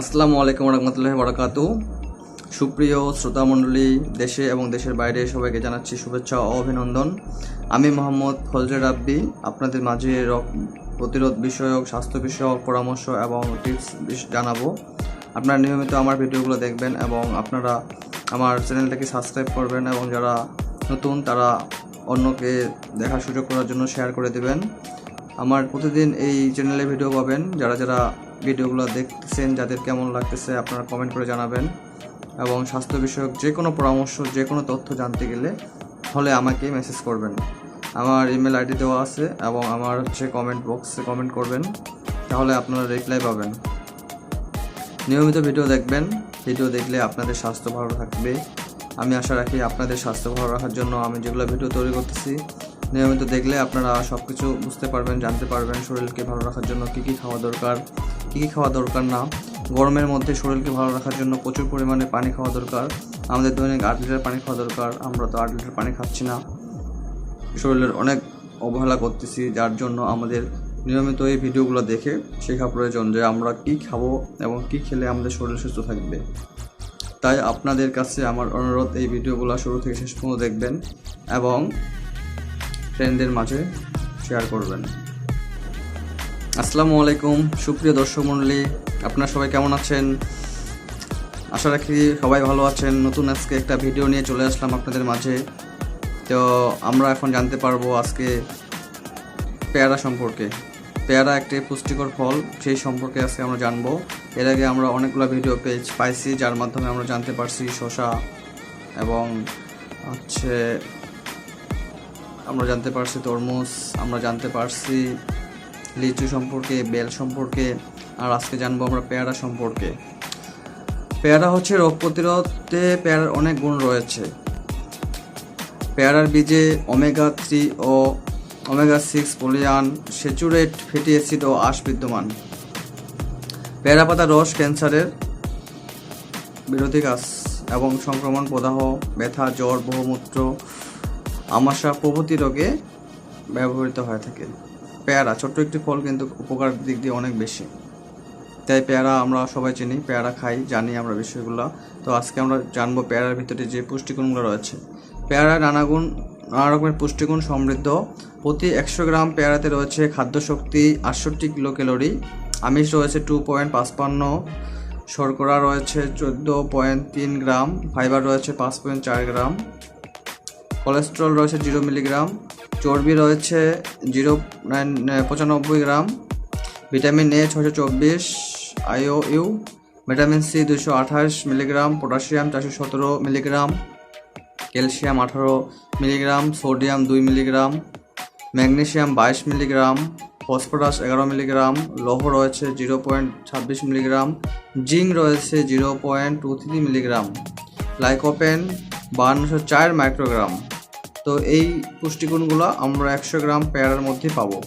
আসসালামু আলাইকুম রহমতুল্লাহ বরাকাত সুপ্রিয় শ্রোতামণ্ডলী, দেশে এবং দেশের বাইরে সবাইকে জানাচ্ছি শুভেচ্ছা ও অভিনন্দন। আমি মোহাম্মদ ফজলে রাব্বি, আপনাদের মাঝে প্রতিরোধ বিষয়ক, স্বাস্থ্য বিষয়ক পরামর্শ এবং টিপস জানাব। আপনারা নিয়মিত আমার ভিডিওগুলো দেখবেন এবং আপনারা আমার চ্যানেলটাকে সাবস্ক্রাইব করবেন এবং যারা নতুন, তারা অন্যকে দেখার সুযোগ করার জন্য শেয়ার করে দেবেন। আমার প্রতিদিন এই চ্যানেলে ভিডিও পাবেন। যারা যারা ভিডিওগুলো দেখতেছেন যাদের কেমন লাগতেছে আপনারা কমেন্ট করে জানাবেন। এবং স্বাস্থ্য বিষয়ক যে কোনো পরামর্শ, যে কোনো তথ্য জানতে গেলে হলে আমাকে মেসেজ করবেন। আমার ইমেল আইডি দেওয়া আছে এবং আমার হচ্ছে কমেন্ট বক্সে কমেন্ট করবেন, তাহলে আপনারা রিপ্লাই পাবেন। নিয়মিত ভিডিও দেখবেন, ভিডিও দেখলে আপনাদের স্বাস্থ্য ভালো থাকবে। আমি আশা রাখি আপনাদের স্বাস্থ্য ভালো রাখার জন্য আমি যেগুলো ভিডিও তৈরি করতেছি নিয়মিত দেখলে আপনারা সব কিছু বুঝতে পারবেন, জানতে পারবেন শরীরকে ভালো রাখার জন্য কী কী খাওয়া দরকার, কী কী খাওয়া দরকার না। গরমের মধ্যে শরীরকে ভালো রাখার জন্য প্রচুর পরিমাণে পানি খাওয়া দরকার। আমাদের দৈনিক আট লিটার পানি খাওয়া দরকার, আমরা তো আট লিটার পানি খাচ্ছি না। শরীরের অনেক অবহেলা করতেছি, যার জন্য আমাদের নিয়মিত এই ভিডিওগুলো দেখে শেখা প্রয়োজন যে আমরা কি খাব এবং কি খেলে আমাদের শরীর সুস্থ থাকবে। তাই আপনাদের কাছে আমার অনুরোধ, এই ভিডিওগুলো শুরু থেকে শেষ পর্যন্ত দেখবেন এবং ফ্রেন্ডদের মাঝে শেয়ার করবেন। আসসালামু আলাইকুম, সুপ্রিয় দর্শক মণ্ডলী, আপনারা সবাই কেমন আছেন? আশা রাখি সবাই ভালো আছেন। নতুন আজকে একটা ভিডিও নিয়ে চলে আসলাম আপনাদের মাঝে। তো আমরা এখন জানতে পারব আজকে পেয়ারা সম্পর্কে। পেয়ারা একটি পুষ্টিকর ফল, সেই সম্পর্কে আজকে আমরা জানব। এর আগে আমরা অনেকগুলো ভিডিও পেজ পাইছি, যার মাধ্যমে আমরা জানতে পারছি শসা এবং হচ্ছে আমরা জানতে পারছি তরমুজ, আমরা জানতে পারছি লিচু সম্পর্কে, বেল সম্পর্কে, আর আজকে জানব আমরা পেয়ারা সম্পর্কে। পেয়ারা হচ্ছে রোগ প্রতিরোধে পেয়ারার অনেক গুণ রয়েছে। পেয়ারার বীজে ওমেগা থ্রি ও omega six polyunsaturated fatty acid ও আশ বিদ্যমান। পেয়ারা পাতার রস, ক্যান্সারের বিরোধী কাজ এবং সংক্রমণ, প্রদাহ, ব্যথা, জ্বর, বহুমূত্র আমাশা প্রভৃতি রোগে ব্যবহৃত হয়ে থাকে। পেয়ারা, ছোট্ট একটি ফল কিন্তু উপকার দিক দিয়ে অনেক বেশি। তাই পেয়ারা আমরা সবাই চিনি, পেয়ারা খাই, জানি আমরা বিষয়গুলো। তো আজকে আমরা জানব পেয়ারার ভিতরে যে পুষ্টিগুণগুলো রয়েছে। পেয়ারা নানা গুণ নানা রকমের পুষ্টিগুণ সমৃদ্ধ। প্রতি একশো গ্রাম পেয়ারাতে রয়েছে খাদ্য শক্তি আটষট্টি কিলো ক্যালোরি আমিষ রয়েছে টু পয়েন্ট পাঁচপান্ন, শর্করা রয়েছে চোদ্দ পয়েন্ট তিন গ্রাম, ফাইবার রয়েছে পাঁচ পয়েন্ট চার গ্রাম কোলেস্ট্রল রয়েছে জিরো মিলিগ্রাম, চর্বি রয়েছে জিরো নাইন পঁচানব্বই গ্রাম, ভিটামিন এ ছশো চব্বিশ, আইও ইউ, ভিটামিন সি দুশো আঠাশ মিলিগ্রাম, পটাশিয়াম চারশো সতেরো মিলিগ্রাম, ক্যালসিয়াম আঠারো মিলিগ্রাম, সোডিয়াম দুই মিলিগ্রাম, ম্যাগনেসিয়াম বাইশ মিলিগ্রাম, ফসফরাস এগারো মিলিগ্রাম, লৌহ রয়েছে জিরো পয়েন্ট ছাব্বিশ মিলিগ্রাম, জিঙ্ক রয়েছে zero point two three milligram, lycopene বান্নশো চার মাইক্রোগ্রাম। তো এই পুষ্টিগুণগুলো আমরা একশো গ্রাম পেয়ারার মধ্যে পাবো,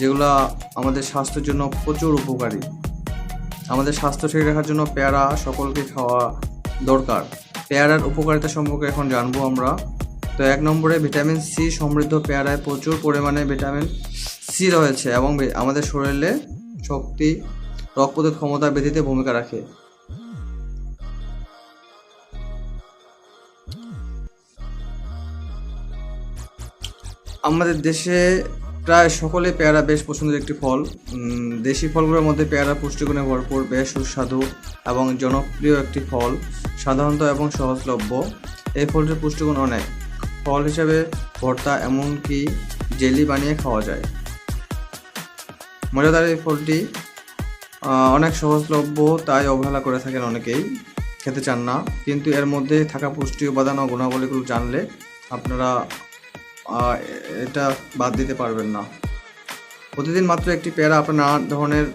যেগুলো আমাদের স্বাস্থ্যের জন্য প্রচুর উপকারী। আমাদের স্বাস্থ্য ঠিক রাখার জন্য পেয়ারা সকলকে খাওয়া দরকার। পেয়ারার উপকারিতা সম্পর্কে এখন জানব আমরা। তো এক নম্বরে ভিটামিন সি সমৃদ্ধ পেয়ারায় প্রচুর পরিমাণে ভিটামিন সি রয়েছে এবং আমাদের শরীরে শক্তি রোগ ক্ষমতা বৃদ্ধিতে ভূমিকা রাখে। আমাদের দেশে প্রায় সকলে পেয়ারা বেশ পছন্দের একটি ফল। দেশি ফলগুলোর মধ্যে পেয়ারা পুষ্টিগুণে ভরপুর, বেশ সুস্বাদু এবং জনপ্রিয় একটি ফল, সাধারণত এবং সহজলভ্য। এই ফলটির পুষ্টিগুণ অনেক। ফল হিসেবে ভর্তা এমনকি জেলি বানিয়ে খাওয়া যায়। মজাদার এই ফলটি অনেক সহজলভ্য, তাই অবহেলা করে থাকেন অনেকেই। খেতে চান না, কিন্তু এর মধ্যে থাকা পুষ্টি উপাদান ও গুণাবলীগুলো জানলে আপনারা এটা বাদ দিতে পারবেন না। প্রতিদিন মাত্র একটি পেয়ারা আপনার নানা ধরনের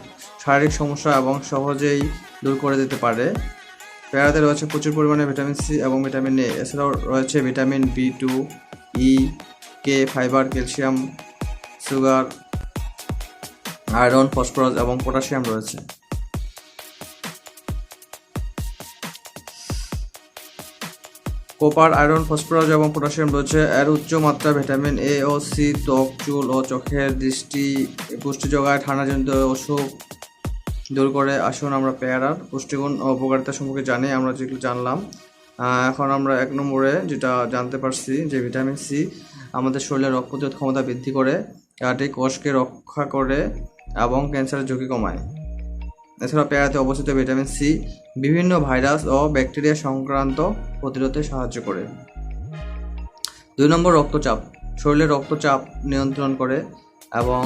শারীরিক সমস্যা এবং সহজেই দূর করে দিতে পারে। পেয়ারাতে রয়েছে প্রচুর পরিমাণে ভিটামিন সি এবং ভিটামিন এ। এছাড়াও রয়েছে vitamin B two, E, K, fibre, calcium, sugar, iron, phosphorus এবং পটাশিয়াম রয়েছে। কোপার আয়রন, ফসফরাস এবং পটাশিয়াম রয়েছে। এর উচ্চ মাত্রা ভিটামিন এ ও সি ত্বক, চুল ও চোখের দৃষ্টি, পুষ্টি যোগায় ঠান্ডাজনিত অসুখ দূর করে। আসুন আমরা পেয়ারার পুষ্টিগুণ ও উপকারিতা সম্পর্কে জানি, আমরা যেগুলো জানলাম। এখন আমরা এক নম্বরে যেটা জানতে পারছি, যে ভিটামিন সি আমাদের শরীরের রোগ প্রতিরোধ ক্ষমতা বৃদ্ধি করে কাটি কোষকে রক্ষা করে এবং ক্যান্সারের ঝুঁকি কমায়। এছাড়া পেয়ারাতে অবস্থিত ভিটামিন সি, বিভিন্ন ভাইরাস ও ব্যাকটেরিয়া সংক্রান্ত প্রতিরোধে সাহায্য করে। দুই নম্বর রক্তচাপ শরীরের রক্তচাপ নিয়ন্ত্রণ করে এবং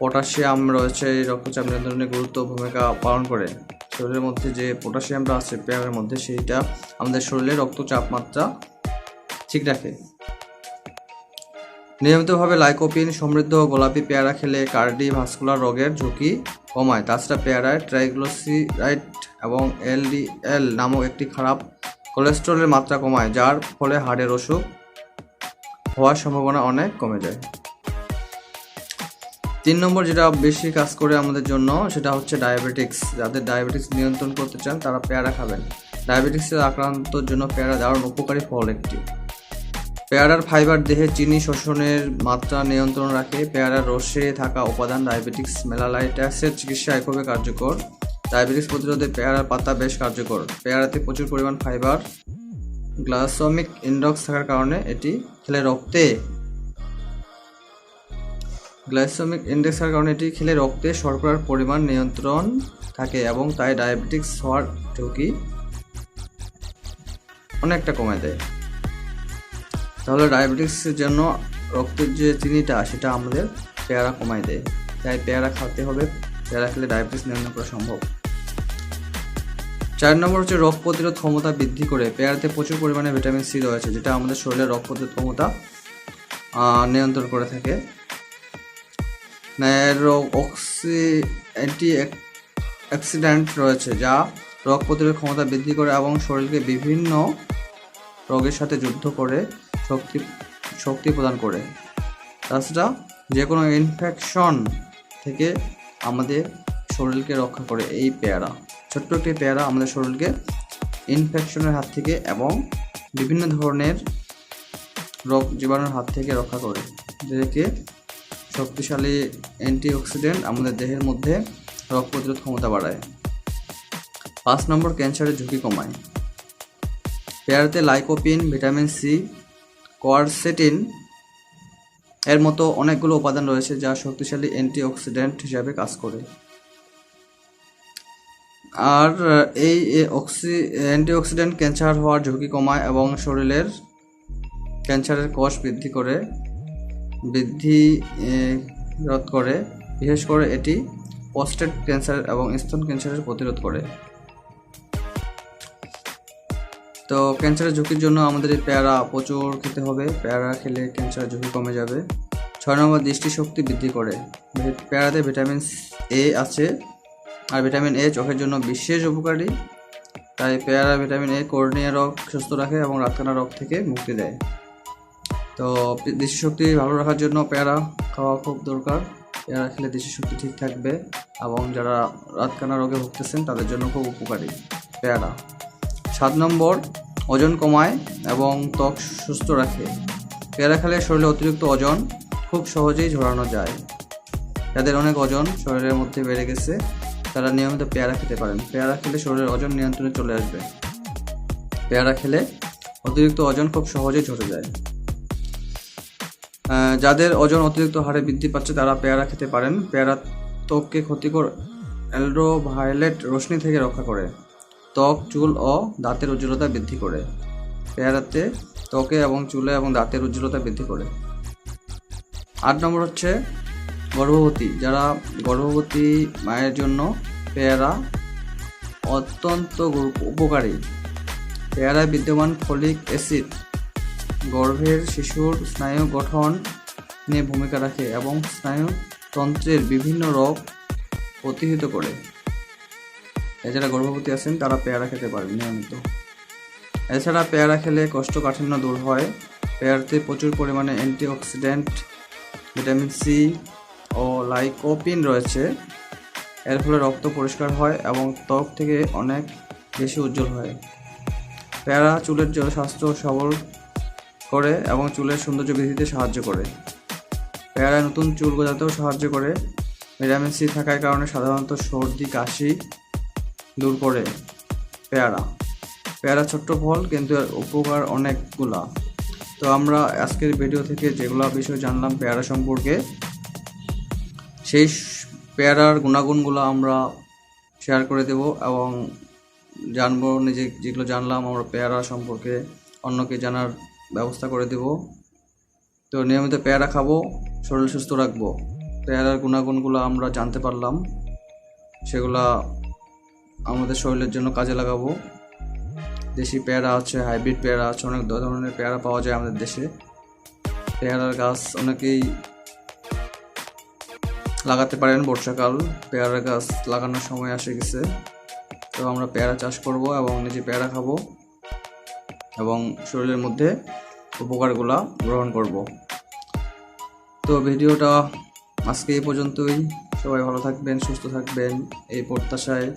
পটাশিয়াম রয়েছে, এই রক্তচাপ নিয়ন্ত্রণে গুরুত্ব ভূমিকা পালন করে। শরীরের মধ্যে যে পটাশিয়ামটা আছে, পেয়ারের মধ্যে সেইটা আমাদের শরীরে রক্তচাপ মাত্রা ঠিক রাখে। নিয়মিতভাবে লাইকোপিন সমৃদ্ধ গোলাপি পেয়ারা খেলে কার্ডিভাস্কুলার রোগের ঝুঁকি কমায় তাছাড়া পেয়ারায় ট্রাইগ্লোসিরাইড এবং এলডিএল নামক একটি খারাপ কোলেস্টেরলের মাত্রা কমায়, যার ফলে হার্টের অসুখ হওয়ার সম্ভাবনা অনেক কমে যায়। তিন নম্বর যেটা বেশি কাজ করে আমাদের জন্য, সেটা হচ্ছে ডায়াবেটিক্স যাদের ডায়াবেটিক্স নিয়ন্ত্রণ করতে চান, তারা পেয়ারা খাবেন। ডায়াবেটিক্সের আক্রান্তর জন্য পেয়ারা দারুণ উপকারী ফল একটি। পেয়ারার ফাইবার দেহে চিনি শোষণের মাত্রা নিয়ন্ত্রণ রাখে। পেয়ারার রসে থাকা উপাদান ডায়াবেটিক্স মেলালাইটাসের চিকিৎসায় খুবই কার্যকর। ডায়াবেটিক্স প্রতিরোধে পেয়ারার পাতা বেশ কার্যকর। পেয়ারাতে প্রচুর পরিমাণ ফাইবার, গ্লাসমিক ইন্ডক্স থাকার কারণে এটি খেলে রক্তে গ্লাইসেমিক ইন্ডেক্সের কারণে এটি খেলে রক্তে শর্করার পরিমাণ নিয়ন্ত্রণ থাকে এবং তাই ডায়াবেটিক্স হওয়ার ঝুঁকি অনেকটা কমে দেয় তাহলে ডায়াবেটিক্সের জন্য রক্তের যে চিনিটা, সেটা আমাদের পেয়ারা কমায় দেয়। তাই পেয়ারা খাওয়াতে হবে। পেয়ারা খেলে ডায়াবেটিস নিয়ন্ত্রণ করা সম্ভব। চার নম্বর হচ্ছে রোগ প্রতিরোধ ক্ষমতা বৃদ্ধি করে। পেয়ারাতে প্রচুর পরিমাণে ভিটামিন সি রয়েছে, যেটা আমাদের শরীরের রোগ প্রতিরোধ ক্ষমতা নিয়ন্ত্রণ করে থাকে। রোগ অক্সি অ্যান্টি অ্যাক্সিডেন্ট রয়েছে, যা রোগ প্রতিরোধ ক্ষমতা বৃদ্ধি করে এবং শরীরকে বিভিন্ন রোগের সাথে যুদ্ধ করে। শক্তি শক্তি প্রদান করে। তাছাড়া যে কোনো ইনফেকশন থেকে আমাদের শরীরকে রক্ষা করে এই পেয়ারা। ছোট্ট একটি পেয়ারা আমাদের শরীরকে ইনফেকশনের হাত থেকে এবং বিভিন্ন ধরনের রোগ জীবাণুর হাত থেকে রক্ষা করে। যেটাকে শক্তিশালী অ্যান্টিঅক্সিডেন্ট আমাদের দেহের মধ্যে রোগ প্রতিরোধ ক্ষমতা বাড়ায়। পাঁচ নম্বর, ক্যান্সারের ঝুঁকি কমায়। পেয়ারাতে লাইকোপিন ভিটামিন সি কোয়ারসেটিন এর মতো অনেকগুলো উপাদান রয়েছে যা শক্তিশালী অ্যান্টিঅক্সিডেন্ট হিসাবে কাজ করে। আর এই অক্সি অ্যান্টিঅক্সিডেন্ট ক্যান্সার হওয়ার ঝুঁকি কমায় এবং শরীরের ক্যান্সারের কোষ বৃদ্ধি করে, বৃদ্ধি রোধ করে। বিশেষ করে এটি প্রস্টেট ক্যান্সার এবং স্তন ক্যান্সারের প্রতিরোধ করে। তো ক্যান্সারের ঝুঁকির জন্য আমাদের এই পেয়ারা প্রচুর খেতে হবে। পেয়ারা খেলে ক্যান্সারের ঝুঁকি কমে যাবে। ছয় নম্বর, দৃষ্টিশক্তি বৃদ্ধি করে। পেয়ারাতে ভিটামিন এ আছে আর ভিটামিন এ চোখের জন্য বিশেষ উপকারী। তাই পেয়ারা, ভিটামিন এ কর্নিয়া রোগ সুস্থ রাখে এবং রাতকানা রোগ থেকে মুক্তি দেয়। তো দৃষ্টিশক্তি ভালো রাখার জন্য পেয়ারা খাওয়া খুব দরকার। পেয়ারা খেলে দৃষ্টিশক্তি ঠিক থাকবে এবং যারা রাতকানা রোগে ভুগতেছেন তাদের জন্য খুব উপকারী পেয়ারা। সাত নম্বর, ওজন কমায় এবং ত্বক সুস্থ রাখে। পেয়ারা খেলে শরীরে অতিরিক্ত ওজন খুব সহজেই ঝরানো যায়। যাদের অনেক ওজন শরীরের মধ্যে বেড়ে গেছে, তারা নিয়মিত পেয়ারা খেতে পারেন। পেয়ারা খেলে শরীরের ওজন নিয়ন্ত্রণে চলে আসবে। পেয়ারা খেলে অতিরিক্ত ওজন খুব সহজেই ঝরে যায়। যাদের ওজন অতিরিক্ত হারে বৃদ্ধি পাচ্ছে, তারা পেয়ারা খেতে পারেন। পেয়ারা ত্বককে ক্ষতিকর অ্যালড্রোভায়োলেট রশ্মি থেকে রক্ষা করে। ত্বক, চুল ও দাঁতের উজ্জ্বলতা বৃদ্ধি করে। পেয়ারাতে ত্বকে এবং চুলে এবং দাঁতের উজ্জ্বলতা বৃদ্ধি করে। আট নম্বর হচ্ছে গর্ভবতী। যারা গর্ভবতী মায়ের জন্য পেয়ারা অত্যন্ত উপকারী। পেয়ারায় বিদ্যমান ফলিক অ্যাসিড গর্ভের শিশুর স্নায়ু গঠন নিয়ে ভূমিকা রাখে এবং স্নায়ুতন্ত্রের বিভিন্ন রোগ প্রতিহিত করে। এছাড়া গর্ভবতী আছেন, তারা পেয়ারা খেতে পারেন নিয়মিত। এছাড়া পেয়ারা খেলে কোষ্ঠকাঠিন্য দূর হয়। পেয়ারাতে প্রচুর পরিমাণে অ্যান্টিঅক্সিডেন্ট ভিটামিন সি ও লাইকোপিন রয়েছে। এর ফলে রক্ত পরিষ্কার হয় এবং ত্বক থেকে অনেক বেশি উজ্জ্বল হয়। পেয়ারা চুলের জন্য স্বাস্থ্য সবল করে এবং চুলের সৌন্দর্য বৃদ্ধিতে সাহায্য করে। পেয়ারা নতুন চুল গজাতেও সাহায্য করে। ভিটামিন সি থাকার কারণে সাধারণত সর্দি, কাশি দূর করে, পেয়ারা। পেয়ারা ছোট্ট ফল, কিন্তু এর উপকার অনেকগুলা। তো আমরা আজকের ভিডিও থেকে যেগুলো বিষয় জানলাম পেয়ারা সম্পর্কে, সেই পেয়ারার গুণাগুণগুলো আমরা শেয়ার করে দেব এবং জানব, নিজে যেগুলো জানলাম আমরা পেয়ারা সম্পর্কে, অন্যকে জানার ব্যবস্থা করে দেব। তো নিয়মিত পেয়ারা খাব, শরীর সুস্থ রাখব। পেয়ারার গুণাগুণগুলো আমরা জানতে পারলাম, সেগুলা আমাদের শরীরের জন্য কাজে লাগাবো। দেশি পেয়ারা আছে, হাইব্রিড পেয়ারা আছে, অনেক ধরনের পেয়ারা পাওয়া যায় আমাদের দেশে। পেয়ারার গাছ অনেকেই লাগাতে পারেন বর্ষাকাল। পেয়ারা গাছ লাগানোর সময় এসে গেছে। তো আমরা পেয়ারা চাষ করব এবং নিজে পেয়ারা খাব এবং শরীরের মধ্যে উপকারগুলা গ্রহণ করব। তো ভিডিওটা আজকে এই পর্যন্তই। সবাই ভালো থাকবেন, সুস্থ থাকবেন। এই প্রত্যাশায়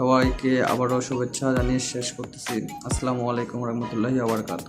সবাইকে আবারও শুভেচ্ছা জানিয়ে শেষ করতেছি। আসসালামু আলাইকুম রহমতুল্লাহি আবরকাত